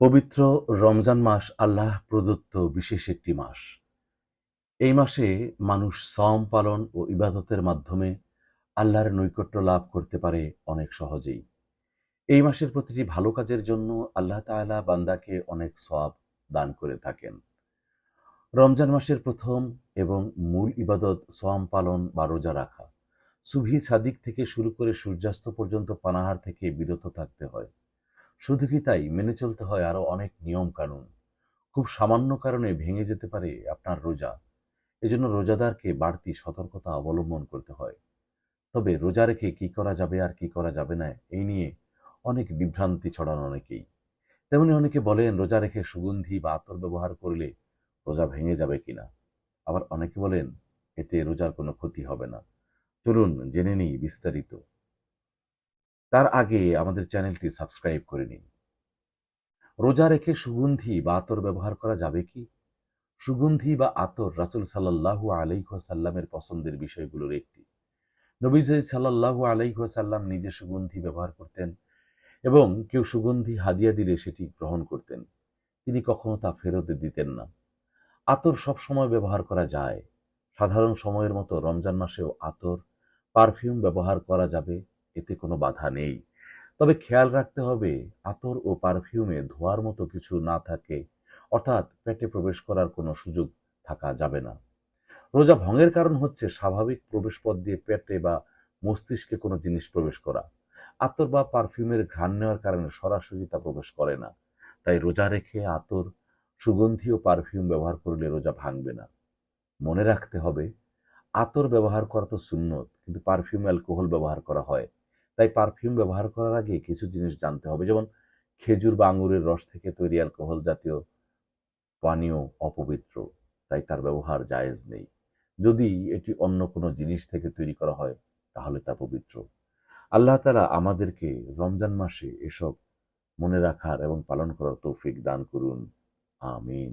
পবিত্র রমজান মাস আল্লাহ প্রদত্ত বিশেষ একটি মাস। এই মাসে মানুষ সম পালন ও ইবাদতের মাধ্যমে আল্লাহর নৈকট্য লাভ করতে পারে অনেক সহজেই। এই মাসের প্রতিটি ভালো কাজের জন্য আল্লাহ তাআলা বান্দাকে অনেক সব দান করে থাকেন। রমজান মাসের প্রথম এবং মূল ইবাদত সোয়াম পালন বা রোজা রাখা। সুবহি সাদিক থেকে শুরু করে সূর্যাস্ত পর্যন্ত পানাহার থেকে বিরত থাকতে হয়। শুধু কি তাই মেনে চলতে হয় আরও অনেক নিয়ম কানুন খুব সামান্য কারণে ভেঙে যেতে পারে আপনার রোজা। এজন্য রোজাদারকে বাড়তি সতর্কতা অবলম্বন করতে হয়। তবে রোজা রেখে কি করা যাবে আর কি করা যাবে না, এই নিয়ে অনেক বিভ্রান্তি ছড়ানো অনেকেই। তেমনি অনেকে বলেন, রোজা রেখে সুগন্ধি বা আতর ব্যবহার করলে রোজা ভেঙে যাবে কিনা? আবার অনেকে বলেন, এতে রোজার কোনো ক্ষতি হবে না। চলুন জেনে নিই বিস্তারিত। তার আগে আমাদের চ্যানেলটি সাবস্ক্রাইব করে নিন। রোজা রেখে সুগন্ধি বা আতর ব্যবহার করা যাবে কি? সুগন্ধি বা আতর রাসুল সাল্লাহু আলাইসাল্লামের পছন্দের বিষয়গুলোর একটি। নবী সাল্লাহু আলাইসাল্লাম নিজে সুগন্ধি ব্যবহার করতেন এবং কেউ সুগন্ধি হাদিয়া দিলে সেটি গ্রহণ করতেন, তিনি কখনো তা ফেরত দিতেন না। আতর সব সময় ব্যবহার করা যায়। সাধারণ সময়ের মতো রমজান মাসেও আতর, পারফিউম ব্যবহার করা যাবে। এতে কোনো বাধা নেই। তবে খেয়াল রাখতে হবে, আতর ও পারফিউমে ধোয়ার মতো কিছু না থাকে, অর্থাৎ পেটে প্রবেশ করার কোনো সুযোগ থাকা যাবে না। রোজা ভঙ্গের কারণ হচ্ছে স্বাভাবিক প্রবেশপথ দিয়ে পেটে বা মস্তিষ্কে কোনো জিনিস প্রবেশ করা। আতর বা পারফিউমের ঘ্রাণ নেওয়ার কারণে সরাসরি তা প্রবেশ করে না। তাই রোজা রেখে আতর, সুগন্ধি ও পারফিউম ব্যবহার করলে রোজা ভাঙবে না। মনে রাখতে হবে, আতর ব্যবহার করা তো সুন্নত, কিন্তু পারফিউম, অ্যালকোহল ব্যবহার করা হয়। তাই পারফিউম ব্যবহার করার আগে কিছু জিনিস জানতে হবে। যেমন খেজুর বা আঙুরের রস থেকে তৈরি অ্যালকোহল জাতীয় পানীয় অপবিত্র, তাই তার ব্যবহার জায়েজ নেই। যদি এটি অন্য কোনো জিনিস থেকে তৈরি করা হয়, তাহলে তা পবিত্র। আল্লাহ তালা আমাদেরকে রমজান মাসে এসব মনে রাখার এবং পালন করার তৌফিক দান করুন। আমিন।